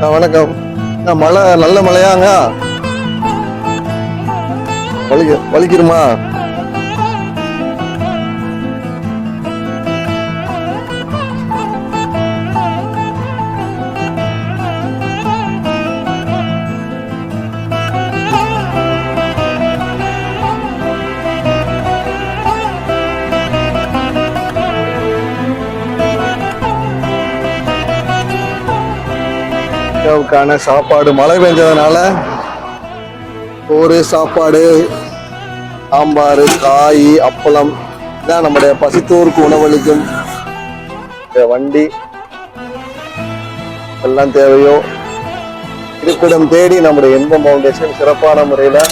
வணக்கம். மழை நல்ல மழையாங்க? வலிக்க வலிக்கிறமா இந்தியாவுக்கான சாப்பாடு மழை பெஞ்சதுனால ஒரு சாப்பாடு சாம்பார் காய் அப்பளம் இதான் நம்முடைய பசித்தோருக்கு உணவளிக்கும் வண்டி. எல்லாம் தேவையோ? இருப்பிடம் தேடி நம்முடைய இன்பம் ஃபவுண்டேஷன் சிறப்பான முறையில்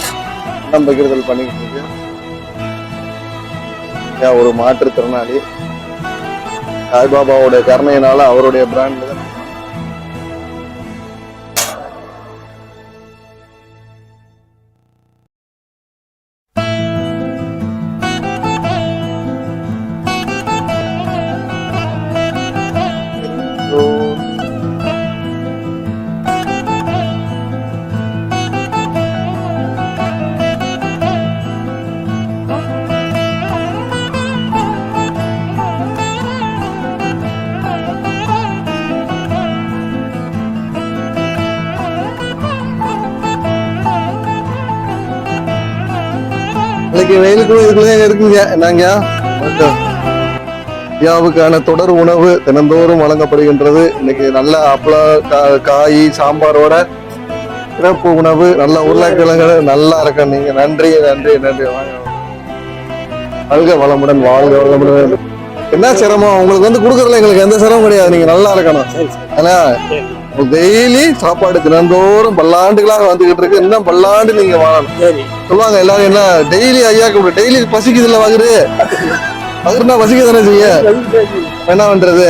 அன்னம் பகிர்தல் பண்ணிக்கிட்டு இருக்கு. ஒரு மாற்றுத்திறனாளி. சாய்பாபாவுடைய கருணையினால அவருடைய பிராண்ட் இன்னைக்கு வெயிலுக்குள்ள இதுக்குள்ளே இருக்குங்க. என்னங்க? இந்தியாவுக்கான தொடர் உணவு தினந்தோறும் வழங்கப்படுகின்றது. இன்னைக்கு நல்ல அப்பள கா- காய் சாம்பாரோட சிறப்பு உணவு நல்ல உருளைக்கிழங்கு நல்லா இருக்கும் நீங்க நன்றி நன்றி நன்றி. வாங்க. வாழ்க வளமுடன் வாழ்க வளமுடன். என்ன சிரமம்? உங்களுக்கு வந்து கொடுக்கறதுல எங்களுக்கு எந்த சிரமம் கிடையாது. நீங்க நல்லா இருக்கணும். ஆனா டெய்லி சாப்பாடு தினந்தோறும் பல்லாண்டுகளாக வந்துகிட்டு இருக்கு. இன்னும் பல்லாண்டு நீங்க வாழணும். சொல்லுவாங்க எல்லாரும் என்ன டெய்லி ஐயா கூப்பிடு டெய்லி பசிக்குது இல்ல வகுரு வகுருனா பசிக்க தானே செய்ய என்ன பண்றது?